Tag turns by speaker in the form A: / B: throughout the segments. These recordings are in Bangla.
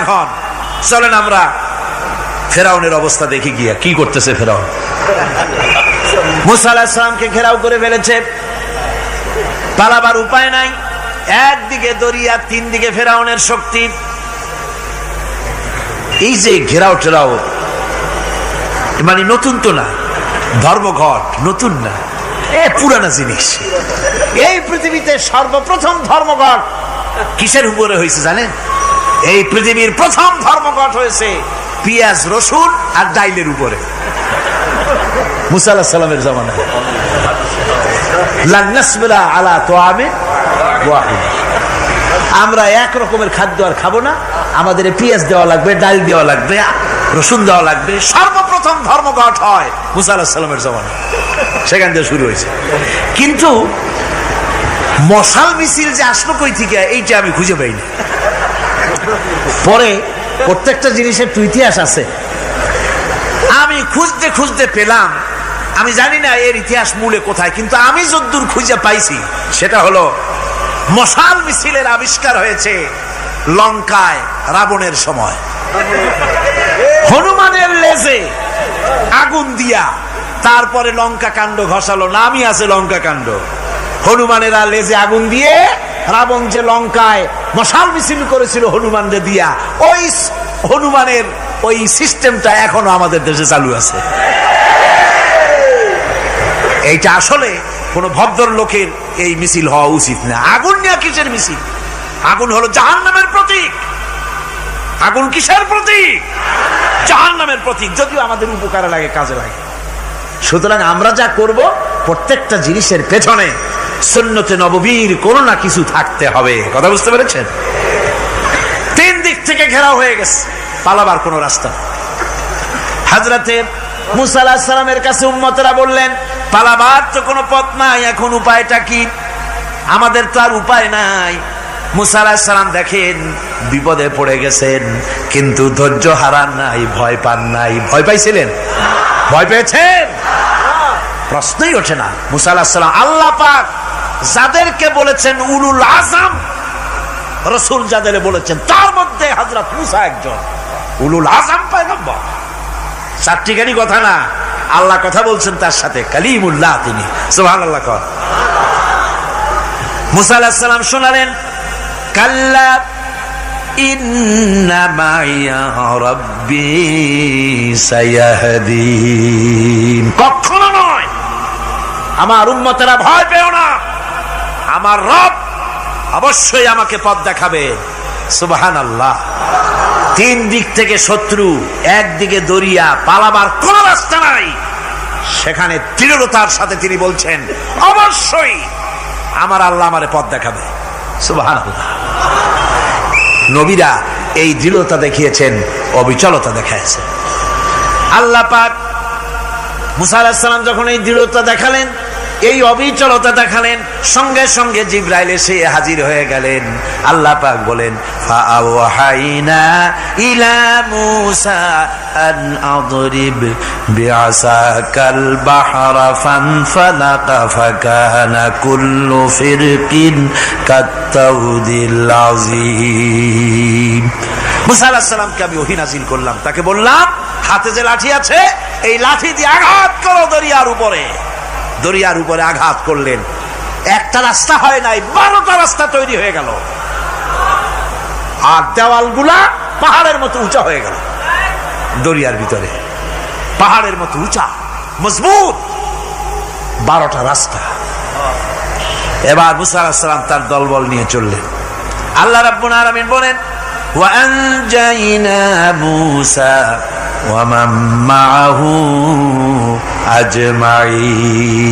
A: এখন, চলেন আমরা ফেরাউনের অবস্থা দেখি গিয়া, কি করতেছে ফেরাউন? মুসা আলাহিসামকে ঘেরাও করে ফেলেছে, পালাবার উপায় নাই, একদিকে দরিয়া তিন দিকে ফেরাউনের শক্তি। এই যে ঘেরাও টেরাও মানে নতুন তো না, ধর্মঘট, নতুন না, এ পুরানা জিনিস। এই পৃথিবীতে সর্বপ্রথম ধর্মঘট কিসের উপরে হয়েছে জানেন? এই পৃথিবীর প্রথম ধর্মঘট হয়েছে পিয়াজ, রসুন আর ডাইলের উপরে। মুসা আলাহ সাল্লামের জামানায়। আলা তোয়ামে ওয়াহিদ। আমরা এক রকমের খাদ্য আর খাব না। আমাদের পেঁয়াজ দেওয়া লাগবে ডাল দেওয়া লাগবে, রসুন দেওয়া লাগবে। সর্বপ্রথম ধর্মঘট হয় মুসা আলাহ জমানা সেখান থেকে শুরু হয়েছে। কিন্তু মশাল মিছিল যে আসলো কই থেকে, এইটা আমি খুঁজে পাইনি। পরে প্রত্যেকটা জিনিসের তো ইতিহাস আছে। আমি খুঁজতে খুঁজতে পেলাম, আমি জানি না এর ইতিহাস মূলে কোথায়, কিন্তু আমি যদ্দূর খুঁজে পাইছি, সেটা হলো মশাল মিছিলের আবিষ্কার হয়েছে লঙ্কায় রাবণের সময়। হনুমানের লেজে আগুন দিয়া তারপরে লঙ্কা কাণ্ড ঘষালো, নামই আছে লঙ্কা কাণ্ড হনুমানেরা লেজে আগুন দিয়ে রাবণ যে লঙ্কায় মশাল মিছিল করেছিল হনুমানদের দিয়া। ওই হনুমানের ওই সিস্টেমটা এখনও আমাদের দেশে চালু আছে। এইটা আসলে কোন ভদ্র লোকের এই মিছিল হওয়া উচিত না। আগুন নিয়ে কিসের মিছিল? আগুন হলো জাহান নামের প্রতীক। আগুন কিসের প্রতীক? জাহান নামের প্রতীক, যদিও আমাদের উপকারে লাগে, কাজে লাগে। সুতরাং আমরা যা করব, প্রত্যেকটা জিনিসের পেছনে সুন্নতে নববীর কোনো না কিছু থাকতে হবে। কথা বুঝতে পেরেছেন? তিন দিক থেকে ঘেরাও হয়ে গেছে, পালাবার কোনো রাস্তা নেই। হাজরাতে মুসা সালামের কাছে উম্মতরা বললেন, পালাবার তো কোনো পথ নাই, এখন উপায়টা কি? আমাদের তো আর উপায় নাই। মুসা আলাহিস সালাম দেখেন, বিপদে পড়ে গেছেন, কিন্তু ধৈর্য হারান নাই, ভয় পান নাই। ভয় পাইছিলেন? ভয় পেয়েছেন? প্রশ্নই ওঠে না। মুসা আলাহিস সালাম, আল্লাহ পাক যাদেরকে বলেছেন উলুল আজম, রসুল যাদের বলেছেন, তার মধ্যে হাজরত মুসা একজন। উলুল আজম পায়গম্বর। চারটিখানি কথা না, আল্লাহ কথা বলছেন তার সাথে, কালিমুল্লাহ তিনি। সোহান আল্লাহ কর। মুসা আলাহিস সালাম শোনালেন, কাল্লা কখনো নয়, আমার উন্মতেরা ভয় পেও না। আমার রব অবশ্যই আমাকে পথ দেখাবে। সুবাহান আল্লাহ তিন দিক থেকে শত্রু একদিকে দরিয়া, পালাবার কোন রাস্তা নাই। সেখানে দৃঢ়তার সাথে তিনি বলছেন, অবশ্যই আমার আল্লাহ আমারে পথ দেখাবে। সুবহান আল্লাহ নবীরা এই দৃঢ়তা দেখিয়েছেন, অবিচলতা দেখাইছেন আল্লাহ পাক মুসা আলাহিসাল্লাম যখন এই দৃঢ়তা দেখালেন এই অবিচলতা দেখালেন। সঙ্গে সঙ্গে জিব্রাইল এসে হাজির হয়ে গেলেন। আল্লাহ পাক বলেন কুল্লু আমি ওহী করলাম। তাকে বললাম, হাতে যে লাঠি আছে, এই লাঠি দিয়ে আঘাত করো দরিয়ার উপরে। দরিয়ার উপরে আঘাত করলেন। একটা রাস্তা হয় নাই, বারোটা রাস্তা তৈরি হয়ে গেল। আর দেওয়ালগুলা পাহাড়ের মতো উঁচা হয়ে গেল। দরিয়ার ভিতরে। পাহাড়ের মতো উঁচা, মজবুত। বারোটা রাস্তা। এবার মুসা তার দলবল নিয়ে চললেন। আল্লাহ রাব্বুল আরামিন বলেন, ওয়া আনজাইনা মুসা ومن معه আজমাইন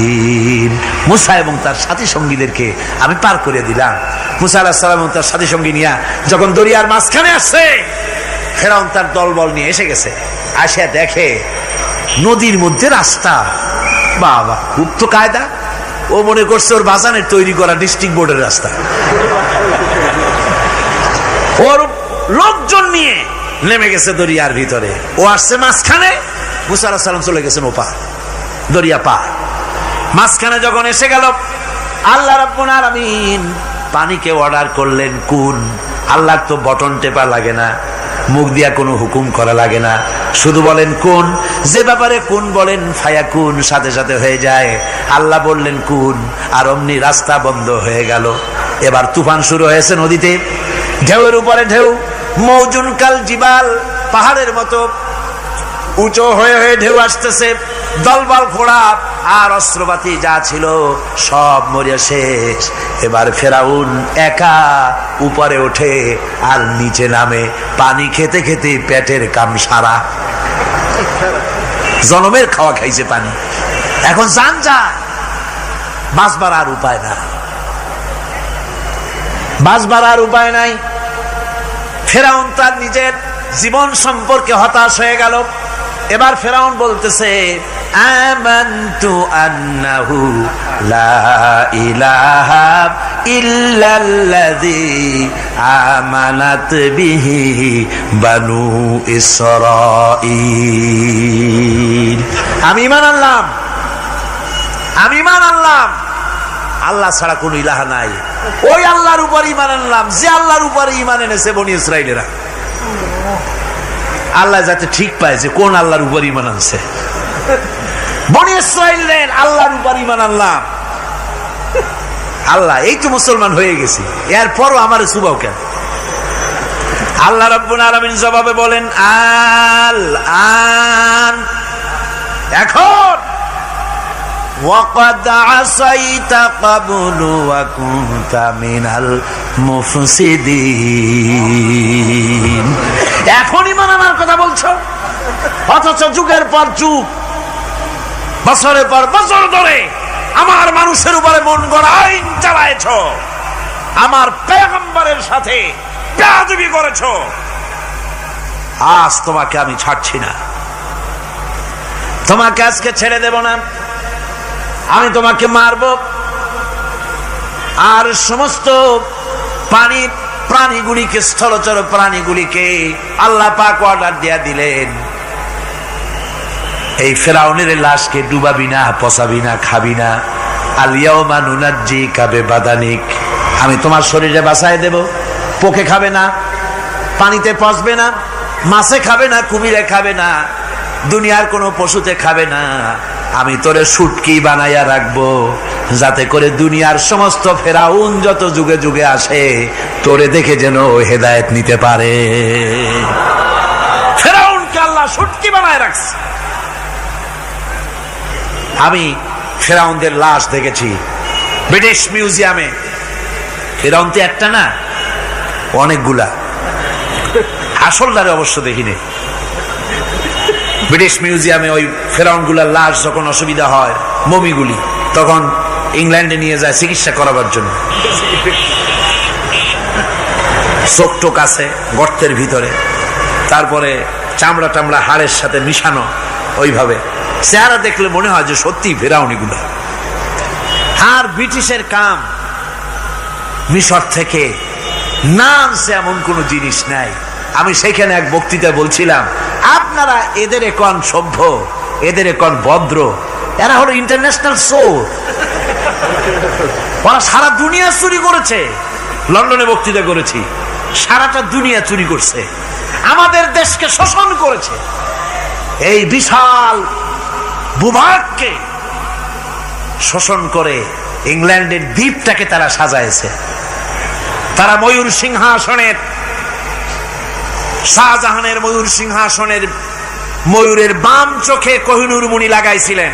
A: মুসা এবং তার সাথী সঙ্গীদেরকে আমি পার করে দিলাম মুসা আলাহ সালাম এবং তার সাথী সঙ্গী নিয়ে যখন দরিয়ার মাঝখানে আসছে ফেরাউন তার দলবল নিয়ে এসে গেছে আসে দেখে নদীর মধ্যে রাস্তা বাবা খুব তো কায়দা ও মনে করছে ওর বাজানের তৈরি করা ডিস্ট্রিক্ট বোর্ডের রাস্তা ওর লোকজন নিয়ে নেমে গেছে দরিয়ার ভিতরে। ও আসছে মাঝখানে, মুসা আলাহ সালাম চলে গেছেন ও পার দরিয়া পা মাঝখানে যখন এসে গেল, আল্লাহ রাব্বুল আলামিন পানিকে অর্ডার করলেন, কোন? আল্লাহর তো বটন টেপা লাগে না, মুখ দিয়া কোনো হুকুম করা লাগে না। শুধু বলেন কোন? যে ব্যাপারে কোন বলেন, ফায়া কোন? সাথে সাথে হয়ে যায়। আল্লাহ বললেন কোন? আর অমনি রাস্তা বন্ধ হয়ে গেল। এবার তুফান শুরু হয়েছে নদীতে। ঢেউয়ের উপরে ঢেউ। মৌজুন কাল জিবাল পাহাড়ের মতো উঁচু হয়ে হয়ে ঢেউ আসতেছে, দলবল ঘোড়া আর অস্ত্রপাতি যা ছিল সব মরিয়া শেষ। এবার ফেরাউন একা উপরে ওঠে আর নিচে নামে, পানি খেতে খেতে পেটের কাম সারা। জনমের খাওয়া খাইছে পানি। এখন যান যা, বাঁচবার আর উপায় না বাঁচবার আর উপায় নাই। ফেরাউন তার নিজের জীবন সম্পর্কে হতাশ হয়ে গেল। এবার ফেরাউন বলতেছে, আমান্তু আন্নাহু লা আমি ঈমান আনলাম। আমি ঈমান আনলাম। আল্লাহ ছাড়া কোন ইলাহা নাই। ওই আল্লাহর উপর ইমান আনলাম, যে আল্লাহর উপর ইমান এনেছে বনি ইসরায়েলেরা আল্লাহ যাতে ঠিক পায় যে কোন আল্লাহর উপর ইমান আনছে। বনি ইসরায়েলের আল্লাহর উপর ইমান আনলাম। আল্লাহ, এই তো মুসলমান হয়ে গেছি। এরপরও আমার সুবাও কেন? আল্লাহ রব্বুল আলামিন জবাবে বলেন আল আন এখন وقد عصيت قبل وكنت من المفسدين এখনই মানানোর কথা বলছো অথচ যুগের পর যুগ বছরের পর বছর ধরে আমার মানুষের উপরে মন গড়া আইন চালাইছ আমার পেগম্বরের সাথে বেয়াদবি করেছ আজ তোমাকে আমি ছাড়ছি না তোমাকে আজকে ছেড়ে দেব না আমি তোমাকে মারব। আর সমস্ত পানি প্রাণীগুলিকে, স্থলচর প্রাণীগুলিকে আল্লাহ পাক অর্ডার দিয়া দিলেন। এই ফেরাউনের লাশকে ডুবাবি না, পচাবি না, খাবি না। আলিয়াও মানুনাজি কাবে বাদানিক আমি তোমার শরীরে বাসায় দেব। পোকে খাবে না, পানিতে পচবে না, মাছে খাবে না, কুমিরে খাবে না, দুনিয়ার কোনো পশুতে খাবে না। আমি তোরে সুটকি বানাইয়া রাখব, যাতে করে দুনিয়ার সমস্ত ফেরাউন যত যুগে যুগে আসে, তোরে দেখে যেন হেদায়েত নিতে পারে। ফেরাউনকে আল্লাহ সুটকি বানায় রাখছে। আমি ফেরাউনদের লাশ দেখেছি, ব্রিটিশ মিউজিয়ামে। ফেরাউন তো একটা না, অনেকগুলা। আসল আসলদারে অবশ্য দেখিনি। ব্রিটিশ মিউজিয়ামে ওই ফেরাউনগুলার লাশ যখন অসুবিধা হয়, মমিগুলি, তখন ইংল্যান্ডে নিয়ে যায় চিকিৎসা করাবার জন্য। চোখ টোক আছে গর্তের ভিতরে। তারপরে চামড়া টামড়া হাড়ের সাথে মিশানো ওইভাবে। চেহারা দেখলে মনে হয় যে সত্যি ফেরাউনিগুলো। আর ব্রিটিশের কাম মিশর থেকে নাম আনছে এমন কোনো জিনিস নাই। আমি সেখানে এক বক্তৃতা বলছিলাম, আপনারা এদের এখন সভ্য, এদের এখন ভদ্র, এরা হলো ইন্টারন্যাশনাল শো ওরা সারা দুনিয়া চুরি করেছে। লন্ডনে বক্তৃতা করেছি, সারাটা দুনিয়া চুরি করছে। আমাদের দেশকে শোষণ করেছে। এই বিশাল ভূভাগকে শোষণ করে ইংল্যান্ডের দ্বীপটাকে তারা সাজাইছে তারা ময়ূর সিংহাসনের শাহজাহানের ময়ূর সিংহাসনের ময়ূরের বাম চোখে কোহিনুর মণি লাগাইছিলেন।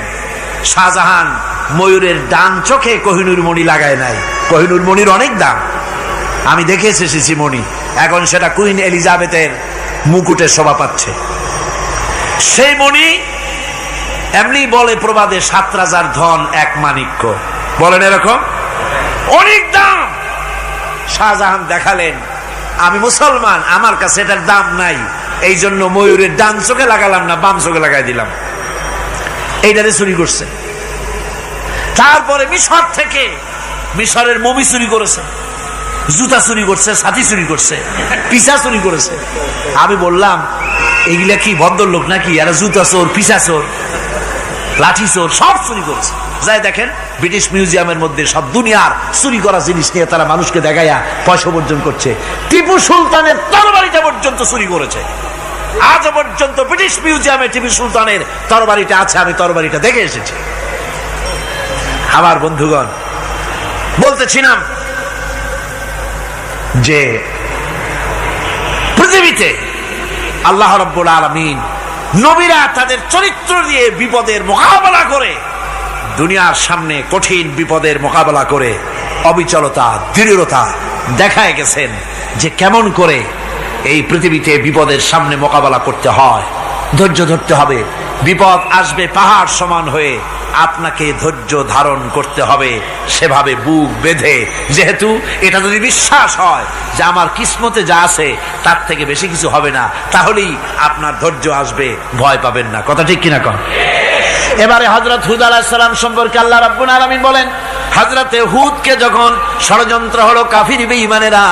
A: শাহজাহান ময়ূরের ডান চোখে কোহিনুর মণি লাগায় নাই। কোহিনুর মণির অনেক দাম। আমি দেখে এসেছি মণি এখন সেটা কুইন এলিজাবেথের মুকুটে শোভা পাচ্ছে। সেই মণি এমনি বলে প্রবাদে, সাত রাজার ধন এক মানিক্য বলেন এরকম? অনেক দাম! শাহজাহান দেখালেন আমি মুসলমান, আমার কাছে এটার দাম নাই। এই জন্য ময়ূরের ডান চোখে লাগালাম না, বাম চোখে লাগাই দিলাম। এইটারে চুরি করছে। তারপরে মিশর থেকে মিশরের মমি চুরি করেছে, জুতা চুরি করছে সাথী চুরি করছে, পিসা চুরি করেছে। আমি বললাম এগুলা কি ভদ্রলোক নাকি? এরা জুতা চোর, পিসা চোর, লাঠি চোর, সব চুরি করেছে। যাই দেখেন, ব্রিটিশ মিউজিয়ামের মধ্যে সব দুনিয়ার চুরি করা জিনিস নিয়ে তারা মানুষকে দেখাইয়া পয়সা অর্জন করছে। টিপু সুলতানের তরবারিটা পর্যন্ত চুরি করেছে। আজ পর্যন্ত ব্রিটিশ মিউজিয়ামে টিপু সুলতানের তরবারিটা আছে, আমি তরবারিটা দেখে এসেছি। আমার বন্ধুগণ, বলতেছিলাম যে পৃথিবীতে আল্লাহ রব্বুল আলমিন নবীরা তাদের চরিত্র দিয়ে বিপদের মোকাবেলা করে দুনিয়ার সামনে কঠিন বিপদের মোকাবেলা করে অবিচলতা, দৃঢ়তা দেখায় গেছেন যে কেমন করে এই পৃথিবীতে বিপদের সামনে মোকাবেলা করতে হয়। ধৈর্য ধরতে হবে। বিপদ আসবে পাহাড় সমান হয়ে আপনাকে ধৈর্য ধারণ করতে হবে। সেভাবে বুক বেঁধে। যেহেতু এটা যদি বিশ্বাস হয় যে আমার কিসমতে যা আছে, তার থেকে বেশি কিছু হবে না, তাহলেই আপনার ধৈর্য আসবে। ভয় পাবেন না। কথা ঠিক কিনা কন? এবারে হজরত হুদ আলাহিসাল্লাম সম্পর্কে আল্লাহ রাব্বুল আলামিন বলেন হজরতে হুদকে যখন ষড়যন্ত্র হলো কাফির বেঈমানেরা,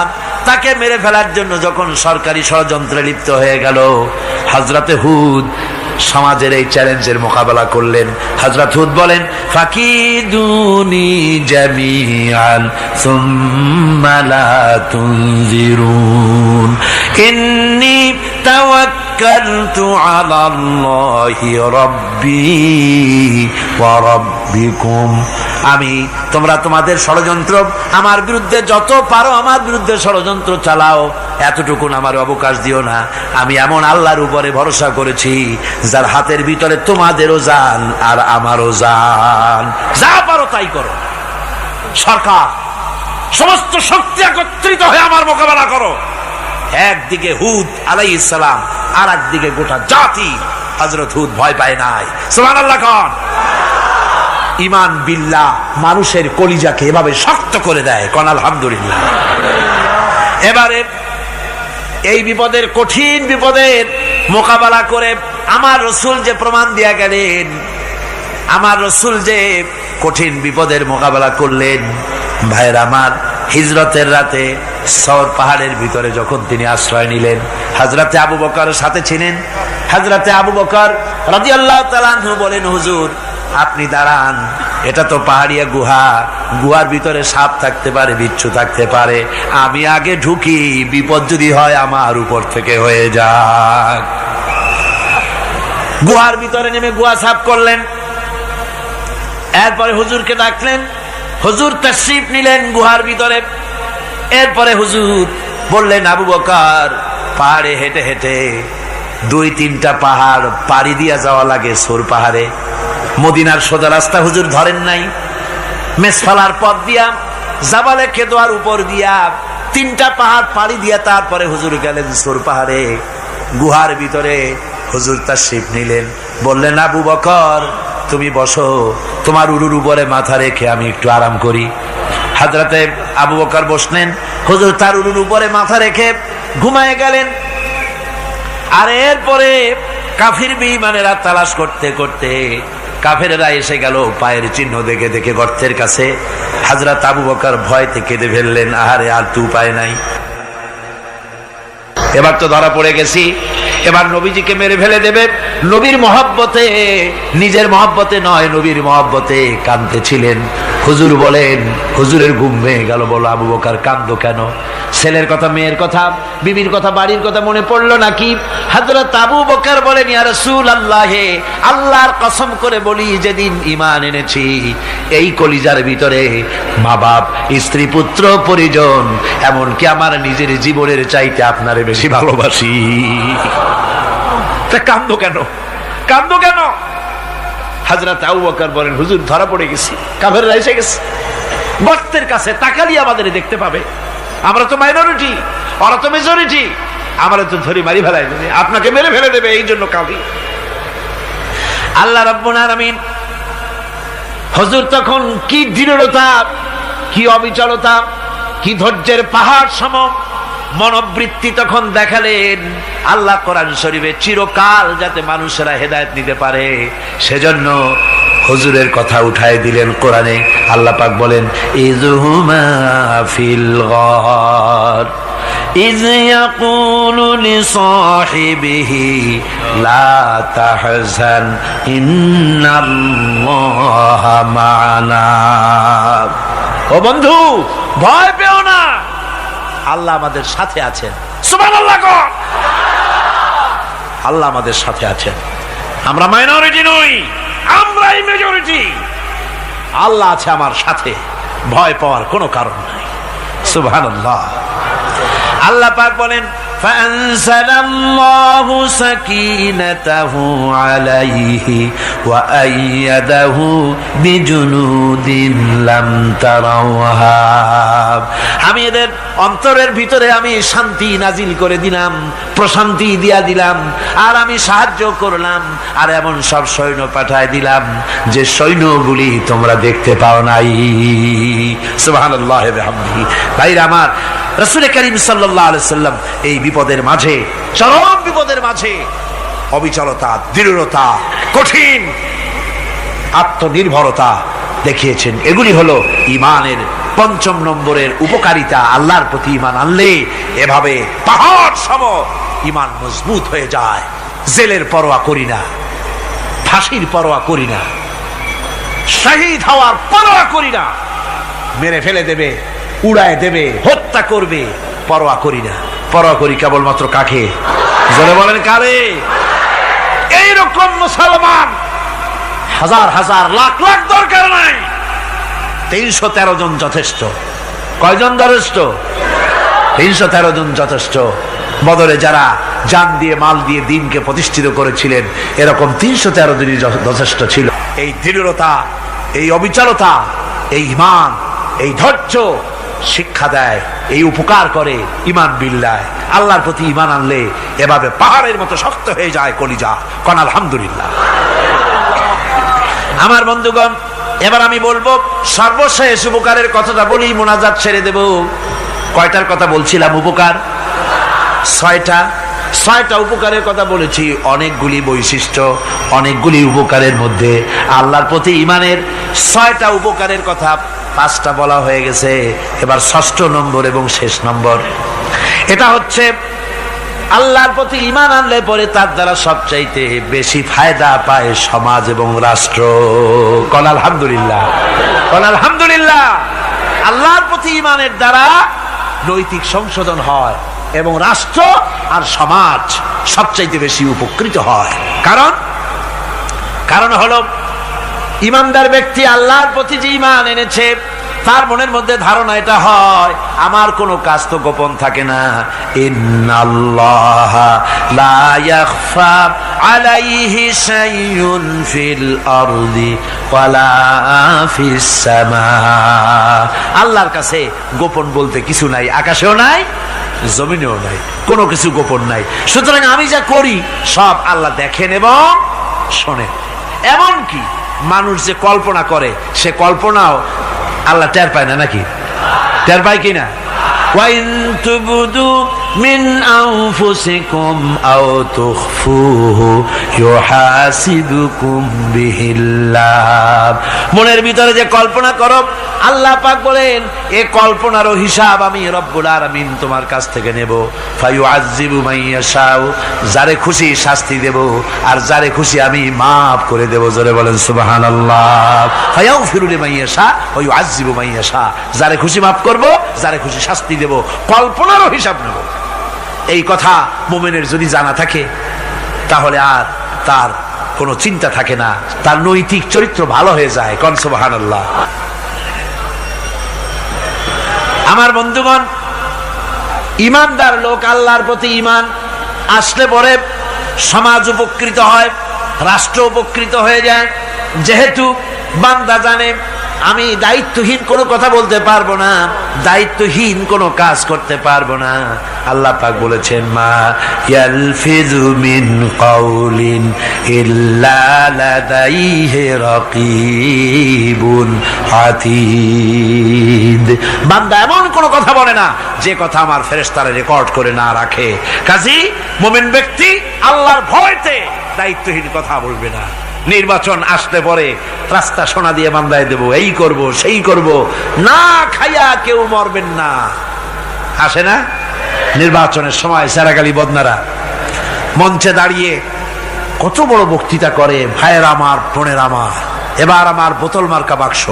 A: তাকে মেরে ফেলার জন্য যখন সরকারি ষড়যন্ত্রে লিপ্ত হয়ে গেল হজরতে হুদ সমাজের এই চ্যালেঞ্জের মোকাবেলা করলেন। হজরত হুদ বলেন, ফাকিদুনি জামিআন, সুম্মা লা তুনজিরুন, ইন্নী আলা আল্লাহি রাব্বি ওয়া রাব্বিকুম আমি তোমরা তোমাদের ষড়যন্ত্র, আমার বিরুদ্ধে যত পারো আমার বিরুদ্ধে ষড়যন্ত্র চালাও। এতটুকুন আমার অবকাশ দিও না। আমি এমন আল্লাহর উপরে ভরসা করেছি, যার হাতের ভিতরে তোমাদেরও যান আর আমারও যান যা পারো তাই করো। সরকার, সমস্ত শক্তি একত্রিত হয়ে আমার মোকাবেলা করো। একদিকে হুদ আলাই ইসলাম আর একদিকে গোটা জাতি। হজরত হুদ ভয় পায় নাই। সোমান আল্লাহ খান ইমান বিল্লাহ মানুষের কলিজাকে এভাবে শক্ত করে দেয় কন, আলহামদুলিল্লাহ। এবারে এই বিপদের, কঠিন বিপদের মোকাবেলা করে আমার রসুল যে প্রমাণ দিয়া গেলেন, আমার রসুল যে কঠিন বিপদের মোকাবেলা করলেন, ভাইয়ের আমার হিজরতের রাতে সর পাহাড়ের ভিতরে যখন তিনি আশ্রয় নিলেন হাজরাতে আবু বকর সাথে ছিলেন। হাজরাতে আবু বকর রাজি আল্লাহ বলেন, হুজুর, আপনি দাঁড়ান। এটা তো পাহাড়িয়া গুহা। গুহার ভিতরে সাপ থাকতে পারে, বিচ্ছু থাকতে পারে। আমি আগে ঢুকি, বিপদ যদি হয় আমার উপর থেকে হয়ে যাক। গুহার ভিতরে নেমে গুহা সাফ করলেন। এরপরে হুজুরকে ডাকলেন হুজুর তশরিফ নিলেন গুহার ভিতরে। এরপরে হুজুর বললেন, আবু বকার, পাহাড়ে হেঁটে হেঁটে দুই তিনটা পাহাড় পাড়ি দিয়া যাওয়া লাগে সোর পাহাড়ে। মদিনার সোজা রাস্তা হুজুর ধরেন নাই। মেসফালার পথ দিয়া, জাবালে খেদোয়ার উপর দিয়া তিনটা পাহাড় পাড়ি দিয়া তারপরে হুজুর গেলেন সোর পাহাড়ে। গুহার ভিতরে হুজুর তার শিব নিলেন। বললেন, আবু বকর তুমি বসো, তোমার উরুর উপরে মাথা রেখে আমি একটু আরাম করি। হাজরাতে আবু বকর বসলেন, হুজুর, তার উরুর উপরে মাথা রেখে ঘুমায় গেলেন। আর এরপরে কাফির বিমানেরা তালাশ করতে করতে কাফেরেরা এসে গেল পায়ের চিহ্ন দেখে দেখে গর্তের কাছে। হাজরা তাবু বকার ভয়তে কেঁদে ফেললেন, আহারে, আর তু উপায় নাই। এবার তো ধরা পড়ে গেছি। এবার নবীজিকে মেরে ফেলে দেবে। নবীর মহাব্বতে নিজের মহাব্বতে নয় নবীর মহাব্বতে কাঁদতেছিলেন হুজুর বলেন, হুজুরের ঘুম ভেঙে গেল, বলো আবু বকার কান্দ কেন? ছেলের কথা, মেয়ের কথা, বিবির কথা, বাড়ির কথা মনে পড়ল নাকি? হাজরত আবু বকার বলেন আল্লাহে আল্লাহর কসম করে বলি, যেদিন ইমান এনেছি, এই কলিজার ভিতরে মা বাপ স্ত্রী, পুত্র, পরিজন, এমনকি আমার নিজের জীবনের চাইতে আপনারে বেশি ভালোবাসি। তা কান্দো কেন? কান্দো কেন? হাজরত আবু বকর বলেন, হুজুর, ধরা পড়ে গেছি কাফের এসে গেছে। গর্তের কাছে তাকালি আমাদের দেখতে পাবে। আমরা তো মাইনরিটি ওরা তো মেজরিটি আমরা তো ধরি মারি ফেলাই দেবে। আপনাকে মেরে ফেলে দেবে এই জন্য কাঁদি আল্লাহ রব্বুল আলামিন হজুর তখন কি দৃঢ়তা, কি অবিচলতা, কি ধৈর্যের পাহাড় সম মনোবৃত্তি তখন দেখালেন আল্লাহ কোরআন শরীফে চিরকাল যাতে মানুষেরা হেদায়েত নিতে পারে সেজন্য হুজুরের কথা উঠায় দিলেন কোরআনে আল্লাহ পাক বলেন ইজহুমা ফিল গর إذ يقول لصاحبه لا تحزن إن الله معنا ও বন্ধু ভয় পেও না আল্লাহ আমাদের সাথে আছেন সুবহানাল্লাহ কর আল্লাহ আমাদের সাথে আছেন আমরা মাইনরিটি নই আমরাই মেজরিটি আল্লাহ আছে আমার সাথে ভয় পাওয়ার কোনো কারণ নাই সুবহানাল্লাহ আল্লাহ পাক বলেন فأنزل الله سكينته عليه وأيده بجنود لم تروها আমি এদের অন্তরের ভিতরে আমি শান্তি নাজিল করে দিলাম, প্রশান্তি দিয়া দিলাম, আর আমি সাহায্য করলাম, আর এমন সব সৈন্য পাঠায় দিলাম যে সৈন্যগুলি তোমরা দেখতে পাও নাই। ভাইরা আমার রসুল করিম সাল্লাহ সাল্লাম এই বিপদের মাঝে, চরম বিপদের মাঝে অবিচলতা, দৃঢ়তা, কঠিন, আত্মনির্ভরতা দেখিয়েছেন। এগুলি হলো ইমানের পঞ্চম নম্বরের উপকারিতা, আল্লাহর প্রতি ইমান আনলে এভাবে পাহাড় সম ইমান মজবুত হয়ে যায়। জেলের পরোয়া করি না, ফাঁসির পরোয়া করি না, শহীদ হওয়ার পরোয়া করি না, মেরে ফেলে দেবে, উড়ায় দেবে, হত্যা করবে, পরোয়া করি না। পরোয়া করি কেবলমাত্র কাকে? জোরে বলেন কারে? এইরকম মুসলমান হাজার হাজার লাখ লাখ দরকার নাই। তিনশো তেরো জন যথেষ্ট। কয়জন যথেষ্ট তিনশো তেরো জন যথেষ্ট। বদলে যারা জান দিয়ে, মাল দিয়ে দিনকে প্রতিষ্ঠিত করেছিলেন, এরকম তিনশো তেরো জনই য- যথেষ্ট ছিল। এই দৃঢ়তা, এই অবিচলতা, এই ইমান, এই ধৈর্য শিক্ষা দেয়, এই উপকার করে ইমান বিল্লায়। আল্লাহর প্রতি ইমান আনলে এভাবে পাহাড়ের মতো শক্ত হয়ে যায় কলিজা। কন আলহামদুলিল্লাহ। আমার বন্ধুগণ, এবার আমি বলব, সর্বশেষ উপকারের কথাটা বলি, মোনাজাত ছেড়ে দেব। কয়টার কথা বলছিলাম উপকার? ছয়টা। ছয়টা উপকারের কথা বলেছি, অনেকগুলি বৈশিষ্ট্য, অনেকগুলি উপকারের মধ্যে। আল্লাহর প্রতি ইমানের ছয়টা উপকারের কথা পাঁচটা বলা হয়ে গেছে। এবার ষষ্ঠ নম্বর এবং শেষ নম্বর। এটা হচ্ছে আল্লাহর প্রতি ইমান আনলে পরে তার দ্বারা সবচাইতে বেশি ফায়দা পায় সমাজ এবং রাষ্ট্র। কল আলহামদুলিল্লাহ। কল আলহামদুলিল্লাহ। আল্লাহর প্রতি ইমানের দ্বারা নৈতিক সংশোধন হয় এবং রাষ্ট্র আর সমাজ সবচাইতে বেশি উপকৃত হয়। কারণ? কারণ হলো ইমানদার ব্যক্তি আল্লাহর প্রতি যে ইমান এনেছে তার মনের মধ্যে ধারণা এটা হয়, আমার কোনো কাজ তো গোপন থাকে না। আল্লাহর কাছে গোপন বলতে কিছু নাই, আকাশেও নাই, জমিনেও নাই, কোনো কিছু গোপন নাই। সুতরাং আমি যা করি, সব আল্লাহ দেখেন এবং শোনেন। এমন কি মানুষ যে কল্পনা করে, সে কল্পনাও আল্লাহ টের পায় না নাকি? টের পায় কিনা? ওয়াইন তুবুদু مِنْ أَنفُسِكُمْ أَوْ تُخْفُوهُ يُحَاسِبُكُم بِهِ اللَّهُ মনের ভিতরে যে কল্পনা করো আল্লাহ পাক বলেন এ কল্পনারও হিসাব আমি রব্বুল আলামিন তোমার কাছ থেকে নেব ফায়ুআযযিবু মান ইয়াশাউ যারে খুশি শাস্তি দেব আর যারে খুশি আমি মাফ করে দেব জোরে বলেন সুবহানাল্লাহ ফায়াগফিরু লিমান ইয়াশা ওয়া ইউআযযিবু মান ইয়াশা যারে খুশি মাফ করব যারে খুশি শাস্তি দেব কল্পনারও হিসাব নেব এই কথা মোমেনের যদি জানা থাকে, তাহলে আর তার কোনো চিন্তা থাকে না। তার নৈতিক চরিত্র ভালো হয়ে যায়, কন সুবহানাল্লাহ। আমার বন্ধুগণ, ইমানদার লোক আল্লাহর প্রতি ইমান আসলে পরে সমাজ উপকৃত হয়, রাষ্ট্র উপকৃত হয়ে যায়। যেহেতু বান্দা জানে আমি দায়িত্বহীন কোনো কথা বলতে পারব না, দায়িত্বহীন কোনো কাজ করতে পারব না। আল্লাহ পাক বলেছেন, মা কাউলিন বান্দা এমন কোনো কথা বলে না, যে কথা আমার ফেরেশতারা রেকর্ড করে না রাখে। কাজী, মোমেন ব্যক্তি আল্লাহর ভয়তে দায়িত্বহীন কথা বলবে না। নির্বাচন আসতে পরে রাস্তা সোনা দিয়ে বান্দায় দেব, এই করব, সেই করব, না খাইয়া কেউ মরবেন না। আসে না? নির্বাচনের সময় সেরাগালি বদনারা মঞ্চে দাঁড়িয়ে কত বড় বক্তৃতা করে, ভাইয়ের আমার, বোনের আমার, এবার আমার বোতল মার্কা বাক্স।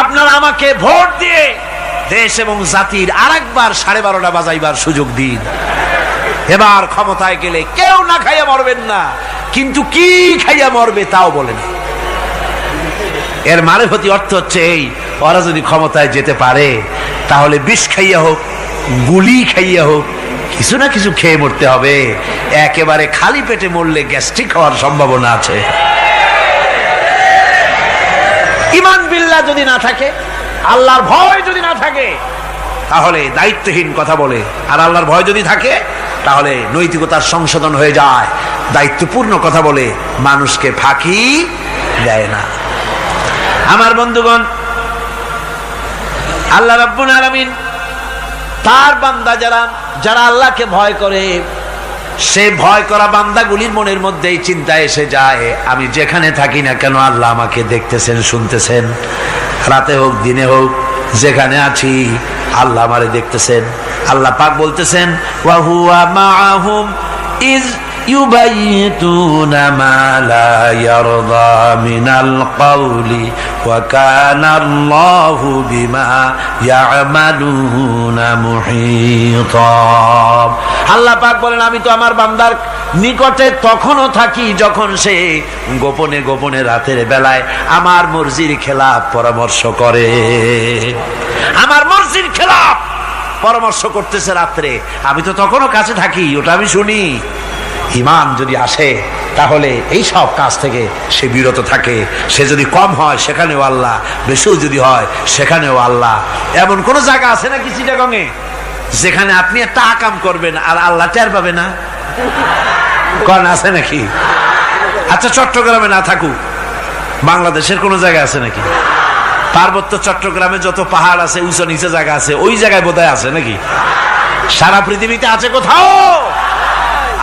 A: আপনারা আমাকে ভোট দিয়ে দেশ এবং জাতির আরেকবার সাড়ে বারোটা বাজাইবার সুযোগ দিন। এবার ক্ষমতায় গেলে কেউ না খাইয়া মরবেন না। কিন্তু কি খাইয়া মরবে তাও বলে না। এর মানে প্রতি অর্থ হচ্ছে এই, ওরা যদি ক্ষমতায় যেতে পারে, তাহলে বিষ খাইয়া হোক, গুলি খাইয়া হোক, কিছু না কিছু খেয়ে মরতে হবে। একেবারে খালি পেটে মরলে গ্যাস্ট্রিক হওয়ার সম্ভাবনা আছে। ইমান বিল্লাহ যদি না থাকে, আল্লাহর ভয় যদি না থাকে তাহলে দায়িত্বহীন কথা বলে। আর আল্লাহর ভয় যদি থাকে, তাহলে নৈতিকতার সংশোধন হয়ে যায়। দায়িত্বপূর্ণ কথা বলে মানুষকে ফাঁকি দেয় না। আমার বন্ধুগণ, আল্লাহ রাব্বুল আলামিন তার বান্দা যারা যারা আল্লাহকে ভয় করে সে ভয় করা বান্দাগুলির মনের মধ্যে এই চিন্তা এসে যায়, আমি যেখানে থাকি না কেন আল্লাহ আমাকে দেখতেছেন, শুনতেছেন। রাতে হোক, দিনে হোক, যেখানে আছি, আল্লাহ আমারে দেখতেছেন। আল্লাহ পাক বলতেছেন ওয়াহুয়া মাআহুম ইজ يبيتون ما لا يرضى من القول وكان الله بما يعملون محيطا আল্লাহ পাক বলেন আমি তো আমার বান্দার নিকটে তখনও থাকি যখন সে গোপনে গোপনে রাতের বেলায় আমার মর্জির খেলাফ পরামর্শ করে আমার মর্জির খেলাফ পরামর্শ করতেছে রাত্রে আমি তো তখনও কাছে থাকি ওটা আমি শুনি ইমান যদি আসে, তাহলে এই সব কাজ থেকে সে বিরত থাকে। সে যদি কম হয়, সেখানেও আল্লাহ। বেশিও যদি হয়, সেখানেও আল্লাহ। এমন কোন জায়গা আছে নাকি চিটাগঙে যেখানে আপনি একটা আকাম করবেন আর আল্লাহ টের পাবে না? কন আছে নাকি? আচ্ছা চট্টগ্রামে না থাকুক। বাংলাদেশের কোন জায়গা আছে নাকি? পার্বত্য চট্টগ্রামে যত পাহাড় আছে উঁচু নিচে জায়গা আছে, ওই জায়গায় বোধহয় আছে নাকি? সারা পৃথিবীতে আছে কোথাও!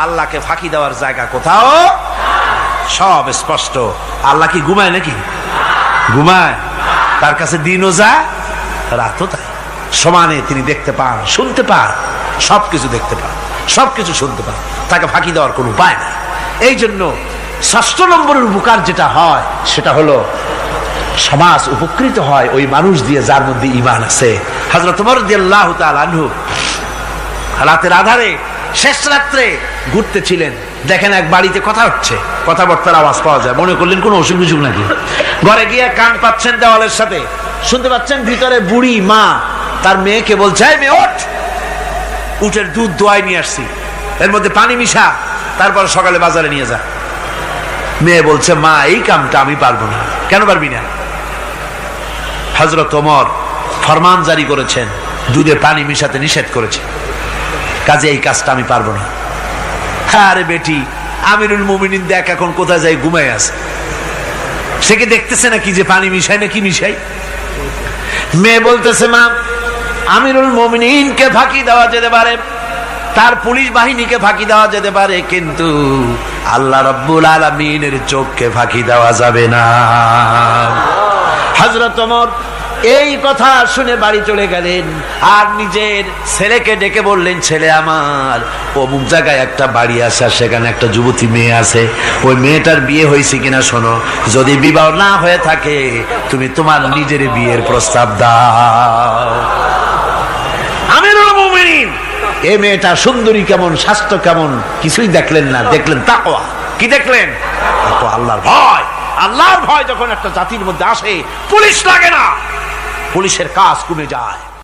A: আল্লাহকে ফাঁকি দেওয়ার জায়গা কোথাও সব স্পষ্ট। আল্লাহ কি ঘুমায় নাকি? ঘুমায়। তার কাছে দিনও যায়, রাতও তাই সমানে তিনি দেখতে পান, শুনতে পান, সবকিছু দেখতে পান, সবকিছু শুনতে পান। তাকে ফাঁকি দেওয়ার কোনো উপায় নাই। এই জন্য ষষ্ঠ নম্বরের উপকার যেটা হয়, সেটা হলো সমাজ উপকৃত হয় ওই মানুষ দিয়ে যার মধ্যে ইমান আছে। হাজরত রাতের আধারে, শেষ রাত্রে ঘুরতেছিলেন। দেখেন এক বাড়িতে কথা হচ্ছে, কথাবার্তার আওয়াজ পাওয়া যায়। মনে করলেন কোনো অসুখ বিসুখ নাকি? ঘরে গিয়ে কান পাচ্ছেন দেওয়ালের সাথে। শুনতে পাচ্ছেন ভিতরে বুড়ি, মা। তার মেয়েকে বলছে মেয়ে, ওঠ! উটের দুধ দোয়াই নিয়ে আসছি। এর মধ্যে পানি মিশা। তারপর সকালে বাজারে নিয়ে যা। মেয়ে বলছে, মা, এই কামটা আমি পারব না। কেন পারবি না? হজরত ওমর ফরমান জারি করেছেন, দুধে পানি মিশাতে নিষেধ করেছে। কাজে এই কাজটা আমি পারব না। আরে বেটি আমিরুল মুমিনিন দেখ এখন কোথায় যাই ঘুমায় আছে। সে কি দেখতেছে নাকি যে পানি মিশাই না কি মিশাই মেয়ে বলতেছে, মা আমিরুল মুমিনিনকে ফাঁকি দেওয়া যেতে পারে, তার পুলিশ বাহিনীকে ফাঁকি দেওয়া যেতে পারে, কিন্তু আল্লাহ রব্বুল আলমিনের চোখকে ফাঁকি দেওয়া যাবে না। হজরত এই কথা শুনে বাড়ি চলে গেলেন। আর নিজের ছেলেকে ডেকে বললেন, ছেলে আমার, অমুক জায়গায় একটা বাড়ি আছে আর সেখানে একটা যুবতী মেয়ে আছে। ওই মেয়েটার বিয়ে হয়েছে কিনা শোনো। যদি বিবাহ না হয়ে থাকে, তুমি তোমার নিজের বিয়ের প্রস্তাব দাও। মুমিনিন এই মেয়েটা সুন্দরী কেমন, স্বাস্থ্য কেমন, কিছুই দেখলেন না। দেখলেন তাকওয়া। কি দেখলেন? আল্লাহর ভয়। আল্লাহর ভয় যখন একটা জাতির মধ্যে আসে, পুলিশ লাগে না। পুলিশের কাজ কমে যায়।